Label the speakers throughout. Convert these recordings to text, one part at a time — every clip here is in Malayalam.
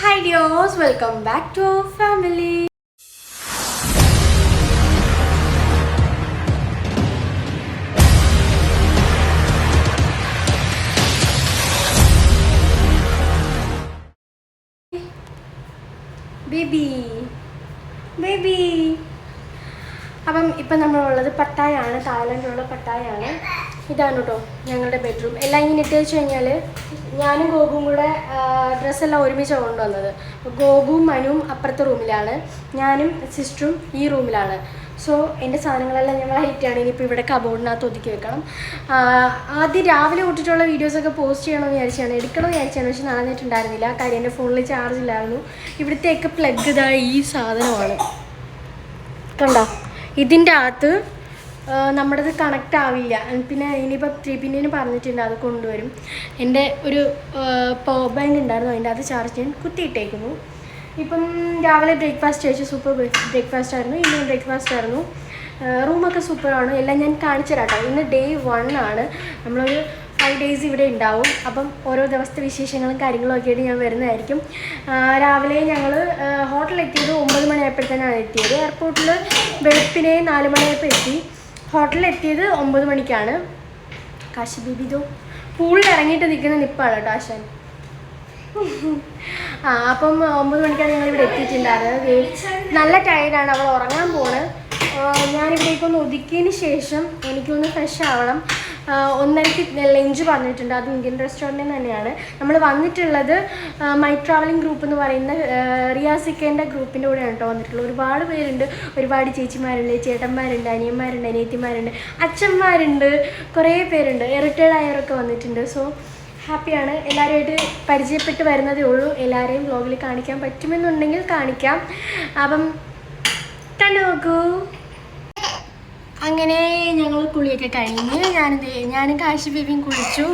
Speaker 1: Hi ഡിയോസ് welcome back to family baby baby അപ്പം ഇപ്പം നമ്മളുള്ളത് പട്ടായാണ് തായ്ലൻഡിലുള്ള പട്ടായാണ്. ഇതാണ് കേട്ടോ ഞങ്ങളുടെ ബെഡ്റൂം എല്ലാം ഇങ്ങനെ ഇട്ട് വെച്ച് കഴിഞ്ഞാൽ ഞാനും ഗോകും കൂടെ ഡ്രസ്സെല്ലാം ഒരുമിച്ചാണ് കൊണ്ടുവന്നത്. ഗോകും മനുവും അപ്പുറത്തെ റൂമിലാണ് ഞാനും സിസ്റ്ററും ഈ റൂമിലാണ് സോ എന്റെ സാധനങ്ങളെല്ലാം ഞങ്ങൾ ഹൈറ്റാണ് ഇനിയിപ്പോൾ ഇവിടെ കബോർഡിനകത്ത് ഒതുക്കി വെക്കണം. ആദ്യം രാവിലെ തൊട്ടിട്ടുള്ള വീഡിയോസൊക്കെ പോസ്റ്റ് ചെയ്യണമെന്ന് വിചാരിച്ചാണ്. എടുക്കണമെന്ന് വിചാരിച്ചാണ്. പക്ഷെ നടന്നിട്ടുണ്ടായിരുന്നില്ല കാര്യം എന്റെ ഫോണിൽ ചാർജ് ഇല്ലായിരുന്നു. ഇവിടുത്തെയൊക്കെ പ്ലഗ് ഇതായ ഈ സാധനമാണ്. കണ്ടോ? ഇതിന്റെ അകത്ത് നമ്മുടേത് കണക്റ്റ് ആവില്ല. പിന്നെ ഇനിയിപ്പോൾ ത്രീ പിന്നിന് പറഞ്ഞിട്ടുണ്ട് അത് കൊണ്ടുവരും. എന്റെ ഒരു പവർ ബാങ്ക് ഉണ്ടായിരുന്നു അതിന്റെ അത് ചാർജ് ചെയ്യാൻ കുത്തിയിട്ടേക്കുന്നു. ഇപ്പം രാവിലെ ബ്രേക്ക്ഫാസ്റ്റ് കഴിച്ചു സൂപ്പർ ബ്രേക്ക്ഫാസ്റ്റ് ആയിരുന്നു. ഇന്ന് ബ്രേക്ക്ഫാസ്റ്റ് ആയിരുന്നു. റൂമൊക്കെ സൂപ്പറാണ് എല്ലാം ഞാൻ കാണിച്ചു തരാം കേട്ടോ ഇന്ന് ഡേ വൺ ആണ്. നമ്മളൊരു ഫൈവ് ഡേയ്സ് ഇവിടെ ഉണ്ടാവും അപ്പം ഓരോ ദിവസത്തെ വിശേഷങ്ങളും കാര്യങ്ങളും ഒക്കെ ആയിട്ട് ഞാൻ വരുന്നതായിരിക്കും. രാവിലെ ഞങ്ങൾ ഹോട്ടലിൽ എത്തിയത് ഒമ്പത് മണിയായപ്പോഴത്തേനാണ് എത്തിയത്. എയർപോർട്ടിൽ വെളുപ്പിനെ നാല് മണിയായപ്പോൾ എത്തി. ഹോട്ടലിൽ എത്തിയത് ഒമ്പത് മണിക്കാണ്. കാശി ബീബിതോ പൂളിൽ ഇറങ്ങിയിട്ട് നിൽക്കുന്ന നിപ്പാണ് കേട്ടോ ആശാൻ. ആ അപ്പം ഒമ്പത് മണിക്കാണ് ഞങ്ങൾ ഇവിടെ എത്തിയിട്ടുണ്ടായിരുന്നത് നല്ല ടയർഡാണ്. അവൾ ഉറങ്ങാൻ പോണ്. ഞാനിവിടേക്കൊന്ന് ഒതുക്കിയതിന് ശേഷം എനിക്കൊന്ന് ഫ്രഷ് ആവണം. ഒന്നരയ്ക്ക് ലഞ്ച് പറഞ്ഞിട്ടുണ്ട്. അത് ഇന്ത്യൻ റെസ്റ്റോറന്റിൽ തന്നെയാണ്. നമ്മൾ വന്നിട്ടുള്ളത് മൈ ട്രാവലിംഗ് ഗ്രൂപ്പ് എന്ന് പറയുന്ന റിയാസിക്കേന്റെ ഗ്രൂപ്പിന്റെ കൂടെയാണ് കേട്ടോ വന്നിട്ടുള്ളത്. ഒരുപാട് പേരുണ്ട്. ഒരുപാട് ചേച്ചിമാരുണ്ട് ചേട്ടന്മാരുണ്ട് അനിയന്മാരുണ്ട് അനിയത്തിമാരുണ്ട് അച്ഛന്മാരുണ്ട് കുറേ പേരുണ്ട്. റിട്ടയർഡ് ആയവരൊക്കെ വന്നിട്ടുണ്ട്. സോ ഹാപ്പിയാണ്. എല്ലാവരുമായിട്ട് പരിചയപ്പെട്ട് വരുന്നതേ ഉള്ളൂ. എല്ലാവരെയും വ്ലോഗിൽ കാണിക്കാൻ പറ്റുമെന്നുണ്ടെങ്കിൽ കാണിക്കാം. അപ്പം കണ്ടു നോക്കൂ. അങ്ങനെ ഞങ്ങൾ കുളിയൊക്കെ കഴിഞ്ഞ് ഞാൻ ഞാനും കാശി ബേബിയും കുളിച്ചു.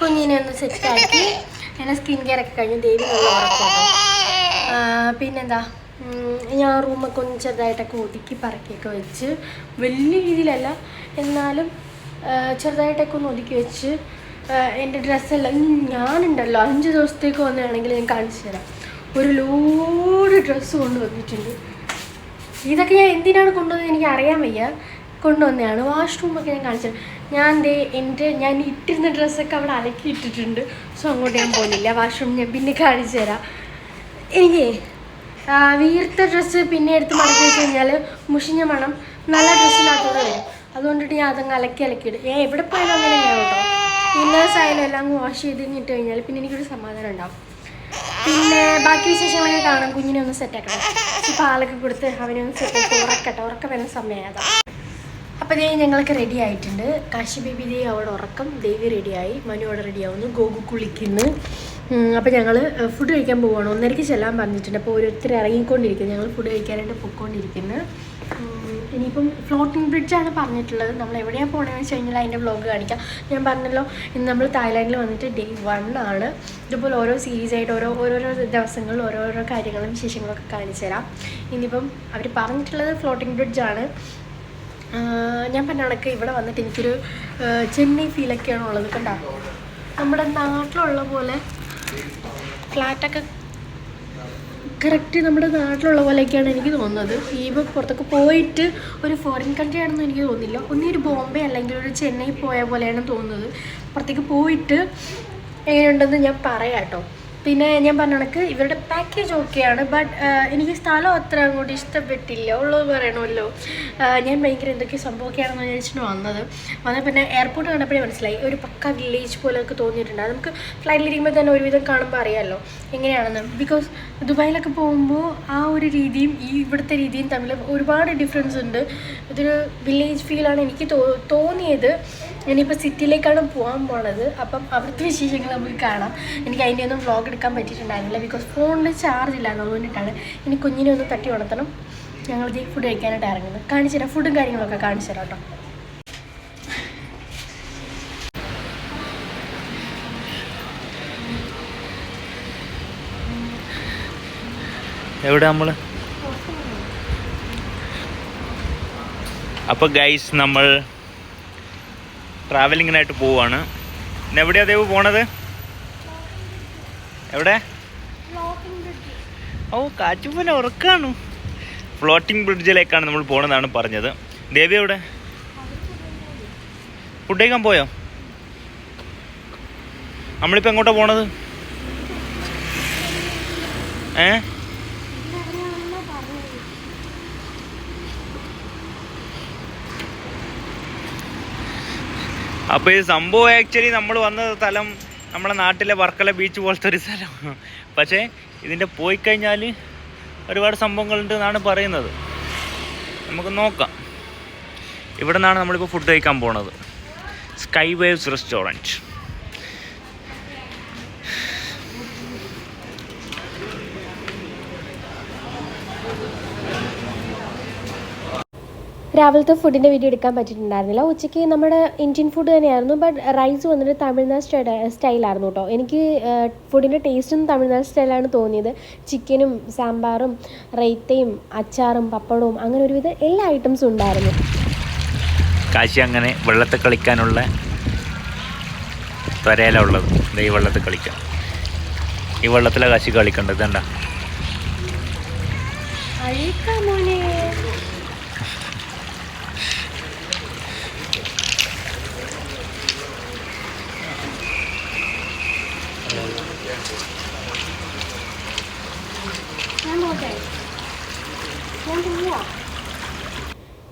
Speaker 1: കുഞ്ഞിനെ ഒന്ന് സെറ്റാക്കി അങ്ങനെ സ്കിൻ കെയർ ഒക്കെ കഴിഞ്ഞ് ദേവി നല്ല പിന്നെന്താ? ഞാൻ റൂമൊക്കെ ഒന്ന് ചെറുതായിട്ടൊക്കെ ഒതുക്കി പറക്കിയൊക്കെ വെച്ച്. വലിയ രീതിയിലല്ല എന്നാലും ചെറുതായിട്ടൊക്കെ ഒന്ന് ഒതുക്കി വെച്ച്. എന്റെ ഡ്രസ്സെല്ലാം ഞാനുണ്ടല്ലോ. അഞ്ച് ദിവസത്തേക്ക് വന്നതാണെങ്കിൽ ഞാൻ കാണിച്ചു തരാം. ഒരു ലോഡ് ഡ്രസ്സ് കൊണ്ടുവന്നിട്ടുണ്ട്. ഇതൊക്കെ ഞാൻ എന്തിനാണ് കൊണ്ടുവന്നത് എനിക്ക് അറിയാൻ വയ്യ. കൊണ്ടുവന്നതാണ്. വാഷ്റൂമൊക്കെ ഞാൻ കാണിച്ചത്. ഞാൻ ദേ എന്റെ ഞാൻ ഇട്ടിരുന്ന ഡ്രസ്സൊക്കെ അവിടെ അലക്കി ഇട്ടിട്ടുണ്ട്. സോ അങ്ങോട്ട് ഞാൻ പോകുന്നില്ല വാഷ്റൂം ഞാൻ പിന്നെ കാണിച്ചു തരാം. എനിക്ക് വീർത്ത ഡ്രസ്സ് പിന്നെ എടുത്ത് മടക്കി വെച്ച് കഴിഞ്ഞാൽ മുഷിഞ്ഞ മണം നല്ല ഡ്രസ്സിനകത്തൂടെ വരും. അതുകൊണ്ടിട്ട് ഞാൻ അതങ്ങ് അലക്കി അലക്കിയിടും ഏ എവിടെ പോയാലും അങ്ങനെ ഞാൻ കേട്ടോ. ഇന്നേഴ്സ് ആയാലും എല്ലാം അങ്ങ് വാഷ് ചെയ്ത് കഴിഞ്ഞിട്ട് കഴിഞ്ഞാൽ പിന്നെ എനിക്കൊരു സമാധാനം ഉണ്ടാവും. പിന്നെ ബാക്കി വിശേഷങ്ങളൊക്കെ കാണാം. കുഞ്ഞിനെ ഒന്ന് സെറ്റാക്കണം പാലൊക്കെ കൊടുത്ത് അവനെ ഒന്ന് സെറ്റാക്കി ഉറക്കട്ടെ. ഉറക്കം വരുന്ന സമയമായതാ അപ്പോൾ ദേ ഞങ്ങൾക്ക് റെഡി ആയിട്ടുണ്ട്. കാശി ബേബി ദേ അവിടെ ഉറക്കം. ദേവി റെഡിയായി മനു അവിടെ റെഡി ആവുന്നു. ഗോകു കുളിക്കുന്നു. അപ്പോൾ ഞങ്ങൾ ഫുഡ് കഴിക്കാൻ പോവുകയാണ് ഒന്നരയ്ക്ക് ചെല്ലാൻ പറഞ്ഞിട്ടുണ്ട്. അപ്പോൾ ഓരോരുത്തർ ഇറങ്ങിക്കൊണ്ടിരിക്കുന്നു. ഞങ്ങൾ ഫുഡ് കഴിക്കാനായിട്ട് പൊയ്ക്കൊണ്ടിരിക്കുന്നു ഇനിയിപ്പം ഫ്ലോട്ടിംഗ് ബ്രിഡ്ജാണ് പറഞ്ഞിട്ടുള്ളത്. നമ്മൾ എവിടെയാണ് പോകണമെന്ന് വെച്ച് കഴിഞ്ഞാൽ അതിന്റെ വ്ലോഗ് കാണിക്കാം. ഞാൻ പറഞ്ഞല്ലോ ഇന്ന് നമ്മൾ തായ്ലാൻഡിൽ വന്നിട്ട് ഡേ വൺ ആണ്. ഇതുപോലെ ഓരോ സീരീസ് ആയിട്ട് ഓരോ ഓരോരോ ദിവസങ്ങളിൽ ഓരോരോ കാര്യങ്ങളും വിശേഷങ്ങളൊക്കെ കാണിച്ചു തരാം ഇനിയിപ്പം അവർ പറഞ്ഞിട്ടുള്ളത് ഫ്ലോട്ടിംഗ് ബ്രിഡ്ജാണ് ഞാൻ പറഞ്ഞ കണക്ക് ഇവിടെ വന്നിട്ട് എനിക്കൊരു ചെന്നൈ ഫീലൊക്കെയാണ് ഉള്ളത് കണ്ടോ? നമ്മുടെ നാട്ടിലുള്ള പോലെ ഫ്ലാറ്റൊക്കെ കറക്റ്റ് നമ്മുടെ നാട്ടിലുള്ള പോലെയൊക്കെയാണ് എനിക്ക് തോന്നുന്നത്. ഈ പുറത്തൊക്കെ പോയിട്ട് ഒരു ഫോറിൻ കൺട്രി ആണെന്ന് എനിക്ക് തോന്നുന്നില്ല. ഒന്നീ ഒരു ബോംബെ അല്ലെങ്കിൽ ഒരു ചെന്നൈ പോയ പോലെയാണ് തോന്നുന്നത്. പുറത്തേക്ക് പോയിട്ട് എങ്ങനെയുണ്ടെന്ന് ഞാൻ പറയാം കേട്ടോ പിന്നെ ഞാൻ പറഞ്ഞ കണക്ക് ഇവരുടെ പാക്കേജ് ഓക്കെയാണ് ബട്ട് എനിക്ക് സ്ഥലം അത്ര അങ്ങോട്ട് ഇഷ്ടപ്പെട്ടില്ല. ഉള്ളത് പറയണമല്ലോ. ഞാൻ ഭയങ്കര എന്തൊക്കെ സംഭവമൊക്കെയാണെന്ന് വിചാരിച്ചിട്ട് വന്നത്. വന്നാൽ പിന്നെ എയർപോർട്ട് കണ്ടപ്പോഴേ മനസ്സിലായി. ഒരു പക്ക വില്ലേജ് പോലെയൊക്കെ തോന്നിയിട്ടുണ്ട്. അത് നമുക്ക് ഫ്ലൈറ്റിലിരിക്കുമ്പോൾ തന്നെ ഒരുവിധം കാണുമ്പോൾ അറിയാമല്ലോ എങ്ങനെയാണെന്ന്. ബിക്കോസ് ദുബായിലൊക്കെ പോകുമ്പോൾ ആ ഒരു രീതിയും ഈ ഇവിടുത്തെ രീതിയും തമ്മിൽ ഒരുപാട് ഡിഫറൻസ് ഉണ്ട്. ഇതൊരു വില്ലേജ് ഫീലാണ് എനിക്ക് തോന്നിയത്. ഇനിയിപ്പോൾ സിറ്റിയിലേക്കാണ് പോകാൻ പോണത്. അപ്പം അവിടുത്തെ വിശേഷങ്ങൾ നമുക്ക് കാണാം. എനിക്ക് അതിന്റെ ഒന്നും വ്ളോഗ് എടുക്കാൻ പറ്റിയിട്ടുണ്ടായിരുന്നില്ല. ബിക്കോസ് ഫോണിൽ ചാർജ് ഇല്ല അതുകൊണ്ടിട്ടാണ് ഇനി കുഞ്ഞിനെ ഒന്ന് തട്ടി ഉണർത്തണം ഞങ്ങൾ ഈ ഫുഡ് കഴിക്കാനായിട്ട് ഇറങ്ങുന്നത് കാണിച്ചു തരാം. ഫുഡും കാര്യങ്ങളൊക്കെ കാണിച്ചു തരാം കേട്ടോ.
Speaker 2: എവിടെ നമ്മൾ അപ്പോൾ ഗൈസ് നമ്മൾ ട്രാവലിങ്ങിനായിട്ട് പോവാണ്. പിന്നെ എവിടെയാ ദേവ് പോണത്? എവിടെ? ഓ കാച്ചുപോലെ ഉറക്കാണ്. ഫ്ലോട്ടിംഗ് ബ്രിഡ്ജിലേക്കാണ് നമ്മൾ പോണതാണ് പറഞ്ഞത്. ദേവി എവിടെ? ഫുഡ് കഴിക്കാൻ പോയോ? നമ്മളിപ്പോൾ എങ്ങോട്ടാ പോണത്? ഏ? അപ്പോൾ ഈ സംഭവം ആക്ച്വലി നമ്മൾ വന്ന സ്ഥലം നമ്മുടെ നാട്ടിലെ വർക്കല ബീച്ച് പോലത്തെ ഒരു സ്ഥലം. പക്ഷേ ഇതിന്റെ പോയി കഴിഞ്ഞാൽ ഒരുപാട് സംഭവങ്ങളുണ്ട് എന്നാണ് പറയുന്നത്. നമുക്ക് നോക്കാം. ഇവിടെ നിന്നാണ് നമ്മളിപ്പോൾ ഫുഡ് കഴിക്കാൻ പോണത്. സ്കൈ വേവ്സ് റെസ്റ്റോറന്റ്
Speaker 1: രാവിലത്തെ ഫുഡിന്റെ വീഡിയോ എടുക്കാൻ പറ്റിയിട്ടുണ്ടായിരുന്നില്ല. ഉച്ചയ്ക്ക് നമ്മുടെ ഇന്ത്യൻ ഫുഡ് തന്നെയായിരുന്നു. ബട്ട് റൈസ് വന്നിട്ട് തമിഴ്നാട് സ്റ്റൈ സ്റ്റൈലായിരുന്നു കേട്ടോ എനിക്ക് ഫുഡിന്റെ ടേസ്റ്റും തമിഴ്നാട് സ്റ്റൈലാണ് തോന്നിയത്. ചിക്കനും സാമ്പാറും റൈത്തയും അച്ചാറും പപ്പടവും അങ്ങനെ ഒരുവിധം എല്ലാ ഐറ്റംസും ഉണ്ടായിരുന്നു.
Speaker 2: കാശി അങ്ങനെ വെള്ളത്തിൽ കളിക്കാനുള്ള ത്വരയില ഉള്ളത്. ഈ വെള്ളത്തിൽ കളിക്കാം. ഈ വെള്ളത്തിലെ കാശി കളിക്കേണ്ടത്. എന്താ
Speaker 1: മോനെ ഞാൻ പോട്ടെ ഞാൻ പോവാ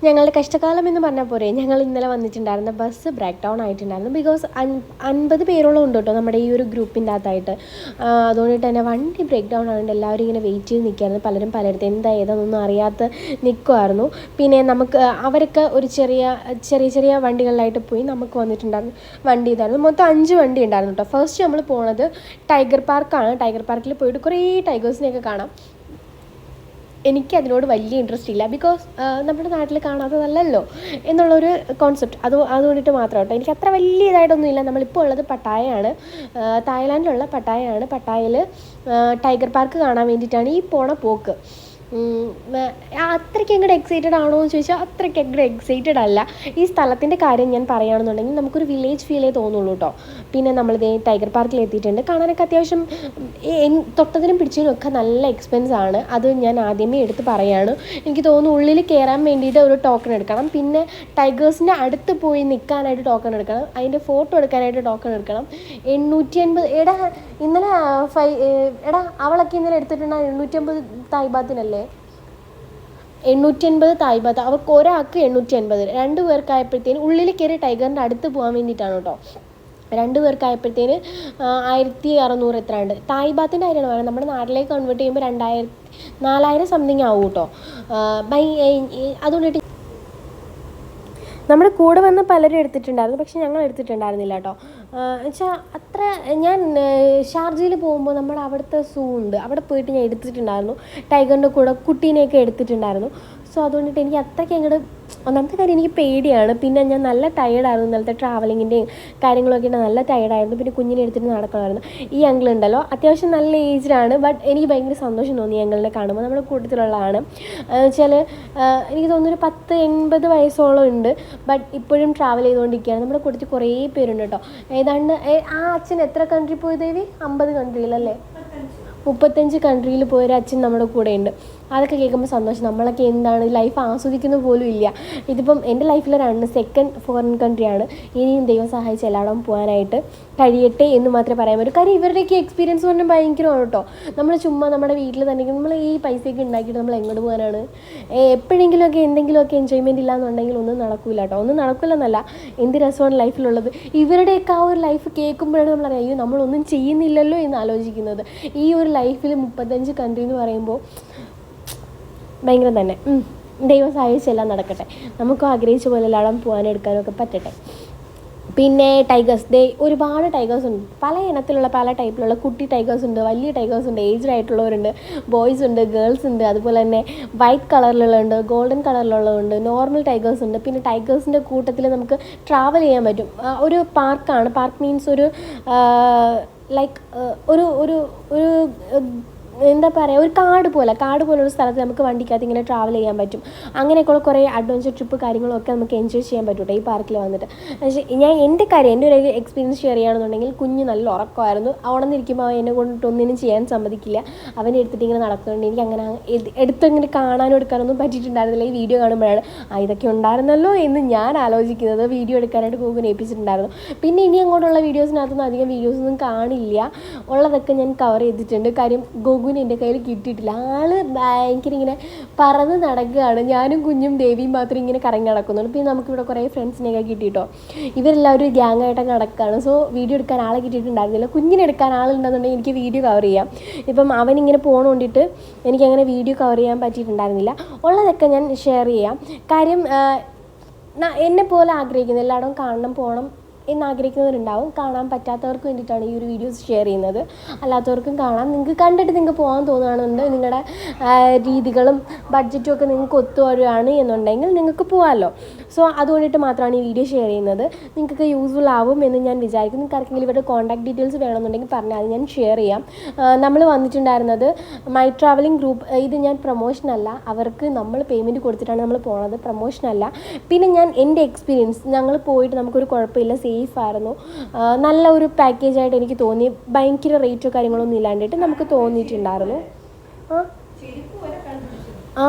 Speaker 1: ഞങ്ങളുടെ കഷ്ടകാലം എന്ന് പറഞ്ഞാൽ പോരെ. ഞങ്ങൾ ഇന്നലെ വന്നിട്ടുണ്ടായിരുന്ന ബസ് ബ്രേക്ക് ഡൗൺ ആയിട്ടുണ്ടായിരുന്നു. ബിക്കോസ് അൻപത് പേരോളം ഉണ്ട് കേട്ടോ നമ്മുടെ ഈ ഒരു ഗ്രൂപ്പിന്റെ അകത്തായിട്ട്. അതുകൊണ്ട് തന്നെ വണ്ടി ബ്രേക്ക് ഡൗൺ ആയതുകൊണ്ട് എല്ലാവരും ഇങ്ങനെ വെയിറ്റ് ചെയ്ത് നിൽക്കുകയായിരുന്നു. പലരും പലയിടത്ത് എന്താ ഏതാണെന്നൊന്നും അറിയാത്ത നിൽക്കുമായിരുന്നു പിന്നെ നമുക്ക് അവരൊക്കെ ഒരു ചെറിയ ചെറിയ ചെറിയ വണ്ടികളിലായിട്ട് പോയി നമുക്ക് വന്നിട്ടുണ്ടായിരുന്നു. വണ്ടി ഇതായിരുന്നു. മൊത്തം അഞ്ച് വണ്ടി ഉണ്ടായിരുന്നു കേട്ടോ. ഫസ്റ്റ് നമ്മൾ പോണത് ടൈഗർ പാർക്കാണ് ടൈഗർ പാർക്കിൽ പോയിട്ട് കുറേ ടൈഗേഴ്സിനെയൊക്കെ കാണാം. എനിക്ക് അതിനോട് വലിയ ഇൻട്രസ്റ്റ് ഇല്ല. ബിക്കോസ് നമ്മുടെ നാട്ടിൽ കാണാത്തതല്ലല്ലോ എന്നുള്ളൊരു കോൺസെപ്റ്റ് അത് അതുകൊണ്ടിട്ട് മാത്രം കേട്ടോ. എനിക്ക് അത്ര വലിയ ഇതായിട്ടൊന്നും ഇല്ല. നമ്മളിപ്പോൾ ഉള്ളത് പട്ടായയാണ്. തായ്ലാൻഡിലുള്ള പട്ടായയാണ്. പട്ടായയിൽ ടൈഗർ പാർക്ക് കാണാൻ വേണ്ടിയിട്ടാണ് ഈ പോണ പോക്ക്. അത്രയ്ക്ക് അങ്ങോട്ട് എക്സൈറ്റഡ് ആണോ എന്ന് ചോദിച്ചാൽ അത്രയ്ക്ക് അങ്ങോട്ട് എക്സൈറ്റഡ് അല്ല. ഈ സ്ഥലത്തിന്റെ കാര്യം ഞാൻ പറയുകയാണെന്നുണ്ടെങ്കിൽ നമുക്കൊരു വില്ലേജ് ഫീലേ തോന്നുള്ളൂ കേട്ടോ പിന്നെ നമ്മളിത് ടൈഗർ പാർക്കിൽ എത്തിയിട്ടുണ്ട്. കാണാനൊക്കെ അത്യാവശ്യം തൊട്ടതിനും പിടിച്ചതിനും ഒക്കെ നല്ല എക്സ്പെൻസ് ആണ്. അത് ഞാൻ ആദ്യമേ എടുത്ത് പറയാണ്. എനിക്ക് തോന്നുന്നു ഉള്ളിൽ കയറാൻ വേണ്ടിയിട്ട് ഒരു ടോക്കൺ എടുക്കണം. പിന്നെ ടൈഗേഴ്സിന്റെ അടുത്ത് പോയി നിൽക്കാനായിട്ട് ടോക്കൺ എടുക്കണം. അതിന്റെ ഫോട്ടോ എടുക്കാനായിട്ട് ടോക്കൺ എടുക്കണം. എണ്ണൂറ്റി അൻപത് എടാ ഇന്നലെ ഫൈ എടാ അവളൊക്കെ ഇന്നലെ എടുത്തിട്ടുണ്ടാകും എണ്ണൂറ്റി അമ്പത് തായ്ബാത്തിനല്ലേ? എണ്ണൂറ്റി അൻപത് തായ്ബാത്ത അവർക്ക് ഒരാൾക്ക് എണ്ണൂറ്റി അൻപത് രണ്ട് പേർക്കായപ്പോഴത്തേന് ഉള്ളിൽ കയറി ടൈഗറിന്റെ അടുത്ത് പോകാൻ വേണ്ടിയിട്ടാണ് കേട്ടോ. രണ്ട് പേർക്കായപ്പോഴത്തേന് ആയിരത്തി അറുന്നൂറ് എത്ര ഉണ്ട് തായ്ബാത്തിന്റെ കാര്യമാണ് പറയുന്നത്. നമ്മുടെ നാട്ടിലേക്ക് കൺവേർട്ട് ചെയ്യുമ്പോൾ രണ്ടായിരത്തി നാലായിരം സംതിങ് ആവും കേട്ടോ. ബൈ അതുകൊണ്ടിട്ട് നമ്മുടെ കൂടെ വന്ന് പലരും എടുത്തിട്ടുണ്ടായിരുന്നു. പക്ഷെ ഞങ്ങൾ എടുത്തിട്ടുണ്ടായിരുന്നില്ല കേട്ടോ. വെച്ചാൽ അത്ര ഞാൻ ഷാർജയിൽ പോകുമ്പോൾ നമ്മുടെ അവിടുത്തെ സൂ ഉണ്ട്. അവിടെ പോയിട്ട് ഞാൻ എടുത്തിട്ടുണ്ടായിരുന്നു. ടൈഗറിന്റെ കൂടെ കുട്ടീനെയൊക്കെ എടുത്തിട്ടുണ്ടായിരുന്നു. സോ അതുകൊണ്ടിട്ട് എനിക്ക് അത്രയ്ക്ക് അങ്ങോട്ട് ഒന്നാമത്തെ കാര്യം എനിക്ക് പേടിയാണ്. പിന്നെ ഞാൻ നല്ല ടയേർഡായിരുന്നു ഇന്നലത്തെ ട്രാവലിങ്ങിന്റെയും കാര്യങ്ങളൊക്കെ നല്ല ടയേർഡായിരുന്നു പിന്നെ കുഞ്ഞിനെ എടുത്തിട്ട് നടക്കണമായിരുന്നു. ഈ അങ്കിൾ ഉണ്ടല്ലോ. അത്യാവശ്യം നല്ല ഏജ്ഡാണ് ബട്ട് എനിക്ക് ഭയങ്കര സന്തോഷം തോന്നി അങ്കിളിനെ കാണുമ്പോൾ നമ്മുടെ കൂട്ടത്തിലുള്ളതാണ്. വെച്ചാൽ എനിക്ക് തോന്നുന്നൊരു പത്ത് എൺപത് വയസ്സോളം ഉണ്ട്. ബട്ട് ഇപ്പോഴും ട്രാവൽ ചെയ്തുകൊണ്ടിരിക്കുകയാണ്. നമ്മുടെ കൂട്ടത്തിൽ കുറേ പേരുണ്ട് കേട്ടോ. ഏതാണ്ട് ആ അച്ഛൻ എത്ര കൺട്രി പോയി ദേവി? അമ്പത് കൺട്രിയിലല്ലേ മുപ്പത്തഞ്ച് കൺട്രിയിൽ പോയൊരു അച്ഛൻ നമ്മുടെ കൂടെ ഉണ്ട് അതൊക്കെ കേൾക്കുമ്പോൾ സന്തോഷം. നമ്മളൊക്കെ എന്താണ് ലൈഫ് ആസ്വദിക്കുന്ന പോലും ഇല്ല. ഇതിപ്പം എന്റെ ലൈഫിൽ രണ്ട് സെക്കൻഡ് ഫോറിൻ കൺട്രിയാണ് ഇനിയും ദൈവം സഹായിച്ച് എല്ലായിടവും പോകാനായിട്ട് കഴിയട്ടെ എന്ന് മാത്രമേ പറയാൻ പറ്റൂ. കാര്യം ഇവരുടെയൊക്കെ എക്സ്പീരിയൻസ് പറഞ്ഞാൽ ഭയങ്കരമാണ് കേട്ടോ. നമ്മൾ ചുമ്മാ നമ്മുടെ വീട്ടിൽ തന്നെ നമ്മൾ ഈ പൈസയൊക്കെ ഉണ്ടാക്കിയിട്ട് നമ്മൾ എങ്ങോട്ട് പോകാനാണ്? എപ്പോഴെങ്കിലുമൊക്കെ എന്തെങ്കിലുമൊക്കെ എൻജോയ്മെന്റ് ഇല്ലാന്നുണ്ടെങ്കിൽ ഒന്നും നടക്കില്ല കേട്ടോ. ഒന്നും നടക്കില്ലെന്നല്ല എന്ത് രസമാണ് ലൈഫിലുള്ളത് ഇവരുടെയൊക്കെ ആ ഒരു ലൈഫ് കേൾക്കുമ്പോഴാണ് നമ്മൾ അറിയാം അയ്യോ നമ്മളൊന്നും ചെയ്യുന്നില്ലല്ലോ എന്ന് ആലോചിക്കുന്നത്. ഈ ഒരു ലൈഫിൽ മുപ്പത്തഞ്ച് കൺട്രി എന്ന് പറയുമ്പോൾ ഭയങ്കര തന്നെ. ദൈവം സഹായിച്ചെല്ലാം നടക്കട്ടെ. നമുക്കും ആഗ്രഹിച്ച പോലെ എല്ലായിടം പോകാനും എടുക്കാനും ഒക്കെ പറ്റട്ടെ. പിന്നെ ടൈഗേഴ്സ് ദേ ഒരുപാട് ടൈഗേഴ്സ് ഉണ്ട്. പല ഇനത്തിലുള്ള പല ടൈപ്പിലുള്ള കുട്ടി ടൈഗേഴ്സ് ഉണ്ട് വലിയ ടൈഗേഴ്സ് ഉണ്ട് ഏജ്ഡ് ആയിട്ടുള്ളവരുണ്ട് ബോയ്സ് ഉണ്ട് ഗേൾസ് ഉണ്ട് അതുപോലെ തന്നെ വൈറ്റ് കളറിലുള്ളതുണ്ട് ഗോൾഡൻ കളറിലുള്ളതുണ്ട് നോർമൽ ടൈഗേഴ്സ് ഉണ്ട്. പിന്നെ ടൈഗേഴ്സിന്റെ കൂട്ടത്തിൽ നമുക്ക് ട്രാവൽ ചെയ്യാൻ പറ്റും. ഒരു പാർക്കാണ്. പാർക്ക് മീൻസ് ഒരു ലൈക്ക് ഒരു ഒരു ഒരു എന്താ പറയുക ഒരു കാട് പോലെ കാട് പോലുള്ള സ്ഥലത്ത് നമുക്ക് വണ്ടിക്കകത്ത് ഇങ്ങനെ ട്രാവൽ ചെയ്യാൻ പറ്റും. അങ്ങനെയൊക്കെയുള്ള കുറേ അഡ്വഞ്ചർ ട്രിപ്പ് കാര്യങ്ങളൊക്കെ നമുക്ക് എൻജോയ് ചെയ്യാൻ പറ്റും ഈ പാർക്കിൽ വന്നിട്ട്. പക്ഷേ ഞാൻ എന്റെ കാര്യം എന്റെ ഒരു എക്സ്പീരിയൻസ് ഷെയർ ചെയ്യുകയാണെന്നുണ്ടെങ്കിൽ കുഞ്ഞ് നല്ല ഉറക്കമായിരുന്നു. ഉണർന്നിരിക്കുമ്പോൾ അവൻ എന്നെ കൊണ്ടിട്ട് ഒന്നിനും ചെയ്യാൻ സമ്മതിക്കില്ല. അവനെ എടുത്തിട്ട് ഇങ്ങനെ നടക്കുന്നുണ്ട്. എനിക്ക് അങ്ങനെ എടുത്തങ്ങനെ കാണാനും എടുക്കാനൊന്നും പറ്റിയിട്ടുണ്ടായിരുന്നില്ല. ഈ വീഡിയോ കാണുമ്പോഴാണ് ആ ഇതൊക്കെ ഉണ്ടായിരുന്നല്ലോ എന്ന് ഞാൻ ആലോചിക്കുന്നത്. വീഡിയോ എടുക്കാനായിട്ട് ഗൂഗിൾ ഏൽപ്പിച്ചിട്ടുണ്ടായിരുന്നു. പിന്നെ ഇനി അങ്ങോട്ടുള്ള വീഡിയോസിനകത്തൊന്നും അധികം വീഡിയോസൊന്നും കാണില്ല. ഉള്ളതൊക്കെ ഞാൻ കവർ ചെയ്തിട്ടുണ്ട്. കാര്യം ഗോകുവിന് എന്റെ കയ്യിൽ കിട്ടിയിട്ടില്ല. ആൾ ഭയങ്കര ഇങ്ങനെ പറന്ന് നടക്കുകയാണ്. ഞാനും കുഞ്ഞും ദേവിയും മാത്രം ഇങ്ങനെ കറങ്ങി നടക്കുന്നുണ്ട്. പിന്നെ നമുക്കിവിടെ കുറേ ഫ്രണ്ട്സിനെയൊക്കെ കിട്ടിയിട്ടോ? ഇവരെല്ലാവരും ഗ്യാങ് ആയിട്ടൊക്കെ നടക്കുകയാണ്. സോ വീഡിയോ എടുക്കാൻ ആളെ കിട്ടിയിട്ടുണ്ടായിരുന്നില്ല. കുഞ്ഞിനെ എടുക്കാൻ ആളുണ്ടെന്നുണ്ടെങ്കിൽ എനിക്ക് വീഡിയോ കവർ ചെയ്യാം. ഇപ്പം അവനിങ്ങനെ പോകണോണ്ടിട്ട് എനിക്കങ്ങനെ വീഡിയോ കവർ ചെയ്യാൻ പറ്റിയിട്ടുണ്ടായിരുന്നില്ല. ഉള്ളതൊക്കെ ഞാൻ ഷെയർ ചെയ്യാം. കാര്യം എന്നെ പോലെ ആഗ്രഹിക്കുന്നു. എല്ലായിടവും കാണണം പോകണം എന്ന് ആഗ്രഹിക്കുന്നവരുണ്ടാവും കാണാൻ പറ്റാത്തവർക്ക് വേണ്ടിയിട്ടാണ് ഈ ഒരു വീഡിയോസ് ഷെയർ ചെയ്യുന്നത്. അല്ലാത്തവർക്കും കാണാം. നിങ്ങൾക്ക് കണ്ടിട്ട് നിങ്ങൾക്ക് പോകാൻ തോന്നുകയാണെന്നുണ്ട് നിങ്ങളുടെ രീതികളും ബഡ്ജറ്റും ഒക്കെ നിങ്ങൾക്ക് ഒത്തുവരുകയാണ് എന്നുണ്ടെങ്കിൽ നിങ്ങൾക്ക് പോകാമല്ലോ സോ അതുകൊണ്ടിട്ട് മാത്രമാണ് ഈ വീഡിയോ ഷെയർ ചെയ്യുന്നത്. നിങ്ങൾക്ക് യൂസ്ഫുൾ ആവും എന്ന് ഞാൻ വിചാരിക്കുന്നു. നിങ്ങൾക്ക് ആർക്കെങ്കിലും ഇവരുടെ കോൺടാക്ട് ഡീറ്റെയിൽസ് വേണമെന്നുണ്ടെങ്കിൽ പറഞ്ഞാൽ അത് ഞാൻ ഷെയർ ചെയ്യാം. നമ്മൾ വന്നിട്ടുണ്ടായിരുന്നത് മൈ ട്രാവലിംഗ് ഗ്രൂപ്പ് ഇത് ഞാൻ പ്രൊമോഷൻ അല്ല. അവർക്ക് നമ്മൾ പേയ്മെന്റ് കൊടുത്തിട്ടാണ് നമ്മൾ പോണത്. പ്രൊമോഷൻ അല്ല. പിന്നെ ഞാൻ എന്റെ എക്സ്പീരിയൻസ് ഞങ്ങൾ പോയിട്ട് നമുക്കൊരു കുഴപ്പമില്ല. സേഫ് ആയിരുന്നു. ആ, നല്ല ഒരു പാക്കേജ് ആയിട്ട് എനിക്ക് തോന്നി. ഭയങ്കര റേറ്റോ കാര്യങ്ങളൊന്നും ഇല്ലാണ്ടിട്ട് നമുക്ക് തോന്നിയിട്ടുണ്ടായിരുന്നു. ആ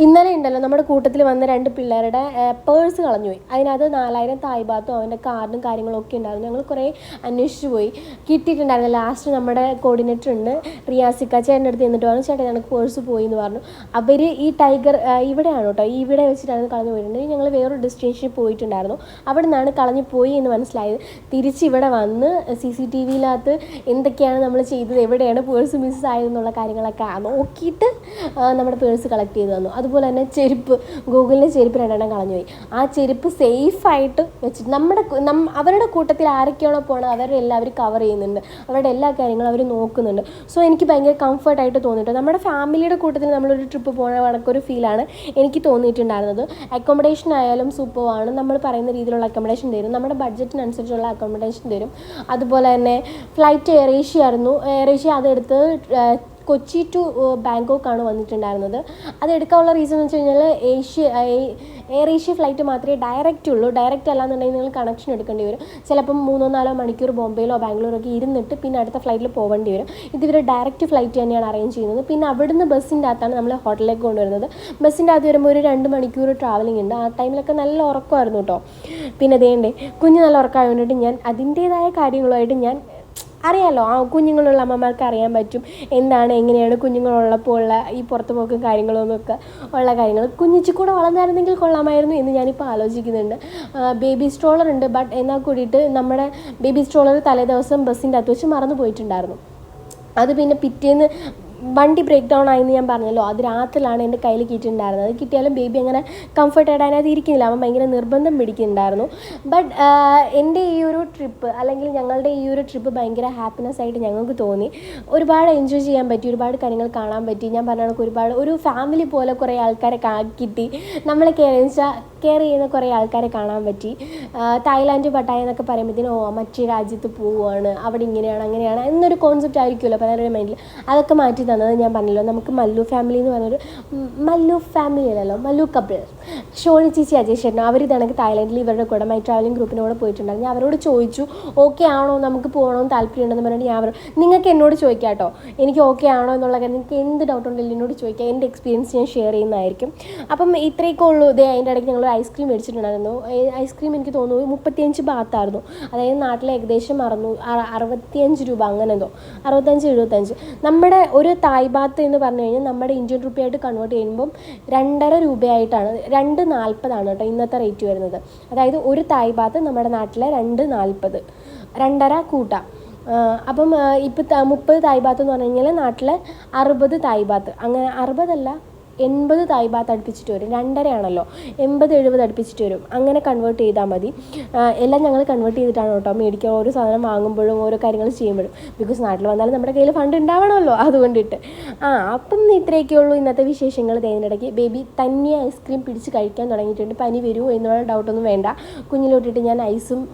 Speaker 1: ഇന്നലെ ഉണ്ടല്ലോ നമ്മുടെ കൂട്ടത്തിൽ വന്ന രണ്ട് പിള്ളേരുടെ പേഴ്സ് കളഞ്ഞുപോയി. അതിനകത്ത് നാലായിരം തായ്ബാത്തും അവന്റെ കാർഡും കാര്യങ്ങളും ഒക്കെ ഉണ്ടായിരുന്നു. ഞങ്ങൾ കുറേ അന്വേഷിച്ചു പോയി. കിട്ടിയിട്ടുണ്ടായിരുന്നു ലാസ്റ്റ് നമ്മുടെ കോർഡിനേറ്റർ ഉണ്ട്. റിയാസിക്ക ചേട്ടന്റെ അടുത്ത് എന്നിട്ട് പറഞ്ഞു ചേട്ടൻ ഞങ്ങൾക്ക് പേഴ്സ് പോയി എന്ന് പറഞ്ഞു. അവർ ഈ ടൈഗർ ഇവിടെയാണ് കേട്ടോ. ഇവിടെ വെച്ചിട്ടാണ് കളഞ്ഞു പോയിട്ടുണ്ടെങ്കിൽ ഞങ്ങൾ വേറൊരു ഡെസ്റ്റിനേഷനിൽ പോയിട്ടുണ്ടായിരുന്നു. അവിടെ നിന്നാണ് കളഞ്ഞു പോയി എന്ന് മനസ്സിലായത്. തിരിച്ച് ഇവിടെ വന്ന് സി സി ടി വിയിനകത്ത് എന്തൊക്കെയാണ് നമ്മൾ ചെയ്തത് എവിടെയാണ് പേഴ്സ് മിസ്സായതെന്നുള്ള കാര്യങ്ങളൊക്കെ നോക്കിയിട്ട് നമ്മുടെ പേഴ്സ് കളക്ട് ചെയ്ത് തന്നു. അതുപോലെ തന്നെ ചെരുപ്പ്. ഗൂഗിളിന്റെ ചെരുപ്പ് രണ്ടെണ്ണം കളഞ്ഞുപോയി. ആ ചെരുപ്പ് സേഫായിട്ട് വെച്ചിട്ട് നമ്മുടെ അവരുടെ കൂട്ടത്തിൽ ആരൊക്കെയാണോ പോണത് അവരുടെ എല്ലാവരും കവർ ചെയ്യുന്നുണ്ട്. അവരുടെ എല്ലാ കാര്യങ്ങളും അവർ നോക്കുന്നുണ്ട്. സോ എനിക്ക് ഭയങ്കര കംഫർട്ടായിട്ട് തോന്നിയിട്ടുണ്ട്. നമ്മുടെ ഫാമിലിയുടെ കൂട്ടത്തിൽ നമ്മളൊരു ട്രിപ്പ് പോണ കണക്കൊരു ഫീലാണ് എനിക്ക് തോന്നിയിട്ടുണ്ടായിരുന്നത്. അക്കോമഡേഷൻ ആയാലും സൂപ്പറാണ് നമ്മൾ പറയുന്ന രീതിയിലുള്ള അക്കോമഡേഷൻ തരും. നമ്മുടെ ബഡ്ജറ്റിനനുസരിച്ചുള്ള അക്കോമഡേഷൻ തരും. അതുപോലെ തന്നെ ഫ്ലൈറ്റ് എയർ ഏഷ്യ ആയിരുന്നു. എയർ ഏഷ്യ അതെടുത്ത് കൊച്ചി ടു ബാങ്കോക്ക് ആണ് വന്നിട്ടുണ്ടായിരുന്നത്. അത് എടുക്കാനുള്ള റീസൺ എന്ന് വെച്ച് കഴിഞ്ഞാൽ ഏഷ്യ എയർ ഏഷ്യ ഫ്ലൈറ്റ് മാത്രമേ ഡയറക്റ്റ് ഉള്ളൂ. ഡയറക്റ്റ് അല്ലാന്നുണ്ടെങ്കിൽ നിങ്ങൾ കണക്ഷൻ എടുക്കേണ്ടി വരും. ചിലപ്പം മൂന്നോ നാലോ മണിക്കൂർ ബോംബെയിലോ ബാംഗ്ലൂരൊക്കെ ഇരുന്നിട്ട് പിന്നെ അടുത്ത ഫ്ലൈറ്റിൽ പോകേണ്ടി വരും. ഇത് ഇവർ ഡയറക്റ്റ് ഫ്ലൈറ്റ് തന്നെയാണ് അറേഞ്ച് ചെയ്യുന്നത്. പിന്നെ അവിടുന്ന് ബസ്സിന്റെ അകത്താണ് നമ്മൾ ഹോട്ടലിലേക്ക് കൊണ്ടുവരുന്നത്. ബസ്സിന്റെ അകത്ത് വരുമ്പോൾ ഒരു രണ്ട് മണിക്കൂർ ട്രാവലിംഗ് ഉണ്ട്. ആ ടൈമിലൊക്കെ നല്ല ഉറക്കമായിരുന്നു കേട്ടോ പിന്നെ അതേണ്ടേ കുഞ്ഞ് നല്ല ഉറക്കമായതുകൊണ്ടിട്ട് ഞാൻ അതിന്റേതായ കാര്യങ്ങളുമായിട്ട് ഞാൻ അറിയാലോ ആ കുഞ്ഞുങ്ങളുള്ള അമ്മമാർക്ക് അറിയാൻ പറ്റും എന്താണ് എങ്ങനെയാണ് കുഞ്ഞുങ്ങളുള്ളപ്പോൾ ഉള്ള ഈ പുറത്തു പോക്കും കാര്യങ്ങളും ഒക്കെ ഉള്ള കാര്യങ്ങൾ. കുഞ്ഞിച്ചു കൂടെ വളർന്നായിരുന്നെങ്കിൽ കൊള്ളാമായിരുന്നു എന്ന് ഞാനിപ്പോൾ ആലോചിക്കുന്നുണ്ട്. ബേബി സ്ട്രോളർ ഉണ്ട് ബട്ട് എന്നാൽ കൂടിയിട്ട് നമ്മുടെ ബേബി സ്ട്രോളർ തലേ ദിവസം ബസ്സിന്റെ അകത്ത് വെച്ച് മറന്നു പോയിട്ടുണ്ടായിരുന്നു. അത് പിന്നെ പിറ്റേന്ന് വണ്ടി ബ്രേക്ക് ഡൗൺ ആയെന്ന് ഞാൻ പറഞ്ഞല്ലോ. അത് രാത്രിയിലാണ് എന്റെ കയ്യിൽ കിട്ടിയിട്ടുണ്ടായിരുന്നത്. അത് കിട്ടിയാലും ബേബി അങ്ങനെ കംഫർട്ടഡ് അതിനകത്ത് ഇരിക്കുന്നില്ല. അവൻ ഭയങ്കര നിർബന്ധം പിടിക്കുന്നുണ്ടായിരുന്നു. ബട്ട് എന്റെ ഈ ഒരു ട്രിപ്പ് അല്ലെങ്കിൽ ഞങ്ങളുടെ ഈ ഒരു ട്രിപ്പ് ഭയങ്കര ഹാപ്പിനെസ് ആയിട്ട് ഞങ്ങൾക്ക് തോന്നി. ഒരുപാട് എൻജോയ് ചെയ്യാൻ പറ്റി. ഒരുപാട് കാര്യങ്ങൾ കാണാൻ പറ്റി. ഞാൻ പറഞ്ഞ കണക്ക് ഒരുപാട് ഒരു ഫാമിലി പോലെ കുറേ ആൾക്കാരെ കിട്ടി. നമ്മളെ കെയർ കെയർ ചെയ്യുന്ന കുറേ ആൾക്കാരെ കാണാൻ പറ്റി. തായ്ലാൻഡ് പട്ടായ എന്നൊക്കെ പറയുമ്പോഴത്തേനും ഓ മറ്റേ രാജ്യത്ത് പോവുകയാണ്. അവിടെ ഇങ്ങനെയാണ് അങ്ങനെയാണ് എന്നൊരു കോൺസെപ്റ്റ് ആയിരിക്കുമല്ലോ പലരുടെ മൈൻഡിൽ അതൊക്കെ മാറ്റി തന്നത് ഞാൻ പറഞ്ഞല്ലോ. നമുക്ക് മല്ലു ഫാമിലി എന്ന് പറഞ്ഞൊരു മല്ലു ഫാമിലി അല്ലല്ലോ മല്ലു കപ്പിൾ ഷോണി ചേച്ചി അജയ് ചേട്ടനോ അവർ ഇതണക്ക് തായ്ലൻഡിൽ ഇവരുടെ കൂടെ മൈ ട്രാവലിംഗ് ഗ്രൂപ്പിനോട് പോയിട്ടുണ്ടായിരുന്നു. ഞാൻ അവരോട് ചോദിച്ചു ഓക്കെ ആണോ? നമുക്ക് പോകണമെന്ന് താല്പര്യമുണ്ടെന്ന് പറഞ്ഞിട്ട് ഞാൻ അവർ നിങ്ങൾക്ക് എന്നോട് ചോദിക്കാം കേട്ടോ എനിക്ക് ഓക്കെ ആണോ എന്നുള്ള കാര്യം നിങ്ങൾക്ക് എന്ത് ഡൗട്ട് ഉണ്ടെങ്കിലും എന്നോട് ചോദിക്കാം. എന്റെ എക്സ്പീരിയൻസ് ഞാൻ ഷെയർ ചെയ്യുന്നതായിരിക്കും. അപ്പം ഇത്രയൊക്കെ ഉള്ളൂ. ഇതേ അതിന്റെ ഇടയ്ക്ക് ഞങ്ങൾ ഐസ്ക്രീം മേടിച്ചിട്ടുണ്ടായിരുന്നു. ഐസ്ക്രീം എനിക്ക് തോന്നുന്നു മുപ്പത്തിയഞ്ച് ബാത്തായിരുന്നു. അതായത് നാട്ടിലെ ഏകദേശം അറുന്നൂ അറുപത്തിയഞ്ച് രൂപ അങ്ങനെ എന്തോ അറുപത്തഞ്ച് എഴുപത്തഞ്ച്. നമ്മുടെ ഒരു തായ് ബാത്ത് എന്ന് പറഞ്ഞു കഴിഞ്ഞാൽ നമ്മുടെ ഇന്ത്യൻ റുപ്പിയായിട്ട് കൺവേർട്ട് ചെയ്യുമ്പം രണ്ടര രൂപയായിട്ടാണ് രണ്ട് നാൽപ്പതാണ് കേട്ടോ ഇന്നത്തെ റേറ്റ് വരുന്നത്. അതായത് ഒരു തായ് ബാത്ത് നമ്മുടെ നാട്ടിലെ രണ്ട് നാൽപ്പത് രണ്ടര കൂട്ട. അപ്പം ഇപ്പം മുപ്പത് തായ് ബാത്ത് എന്ന് പറഞ്ഞു കഴിഞ്ഞാൽ നാട്ടിലെ അറുപത് തായ് ബാത്ത്. അങ്ങനെ അറുപതല്ല എൺപത് തായ്ബാത്ത് അടുപ്പിച്ചിട്ട് വരും. രണ്ടരയാണല്ലോ. എൺപത് എഴുപത് അടുപ്പിച്ചിട്ട് വരും. അങ്ങനെ കൺവേർട്ട് ചെയ്താൽ മതി. എല്ലാം ഞങ്ങൾ കൺവേർട്ട് ചെയ്തിട്ടാണ് കേട്ടോ മേടിക്കുക. ഓരോ സാധനം വാങ്ങുമ്പോഴും ഓരോ കാര്യങ്ങൾ ചെയ്യുമ്പോഴും. ബിക്കോസ് നാട്ടിൽ വന്നാലും നമ്മുടെ കയ്യിൽ ഫണ്ട് ഉണ്ടാവണമല്ലോ അതുകൊണ്ടിട്ട്. ആ അപ്പം ഇത്രയൊക്കെ ഉള്ളൂ. ഇന്നത്തെ വിശേഷങ്ങൾ തേനിടയ്ക്ക് ബേബി തന്നെ ഐസ്ക്രീം പിടിച്ച് കഴിക്കാൻ തുടങ്ങിയിട്ടുണ്ട്. പനി വരുമോ എന്നുള്ള ഡൗട്ടൊന്നും വേണ്ട. കുഞ്ഞിലോട്ടിട്ട് ഞാൻ ഐസും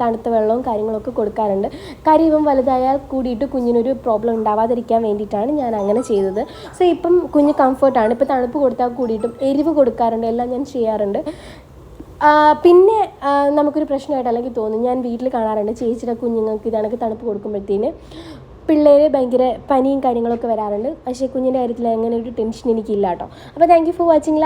Speaker 1: തണുത്ത വെള്ളവും കാര്യങ്ങളൊക്കെ കൊടുക്കാറുണ്ട്. കാര്യം വലുതായാൽ കൂടിയിട്ട് കുഞ്ഞിനൊരു പ്രോബ്ലം ഉണ്ടാവാതിരിക്കാൻ വേണ്ടിയിട്ടാണ് ഞാൻ അങ്ങനെ ചെയ്തത്. സോ ഇപ്പം കുഞ്ഞ് കംഫർട്ടാണ് ഇപ്പം തണുപ്പ് കൊടുത്താൽ കൂടിയിട്ടും എരിവ് കൊടുക്കാറുണ്ട് എല്ലാം ഞാൻ ചെയ്യാറുണ്ട്. പിന്നെ നമുക്കൊരു പ്രശ്നമായിട്ട് അല്ലെങ്കിൽ തോന്നും ഞാൻ വീട്ടിൽ കാണാറുണ്ട് ചേച്ചിയുടെ കുഞ്ഞുങ്ങൾക്ക് ഇതാണെങ്കിൽ തണുപ്പ് കൊടുക്കുമ്പോഴത്തേന് പിള്ളേർ ഭയങ്കര പനിയും കാര്യങ്ങളൊക്കെ വരാറുണ്ട്. പക്ഷേ കുഞ്ഞിന്റെ കാര്യത്തിൽ അങ്ങനെ ഒരു ടെൻഷൻ എനിക്കില്ല കേട്ടോ. അപ്പോൾ താങ്ക് യു ഫോർ വാച്ചിങ്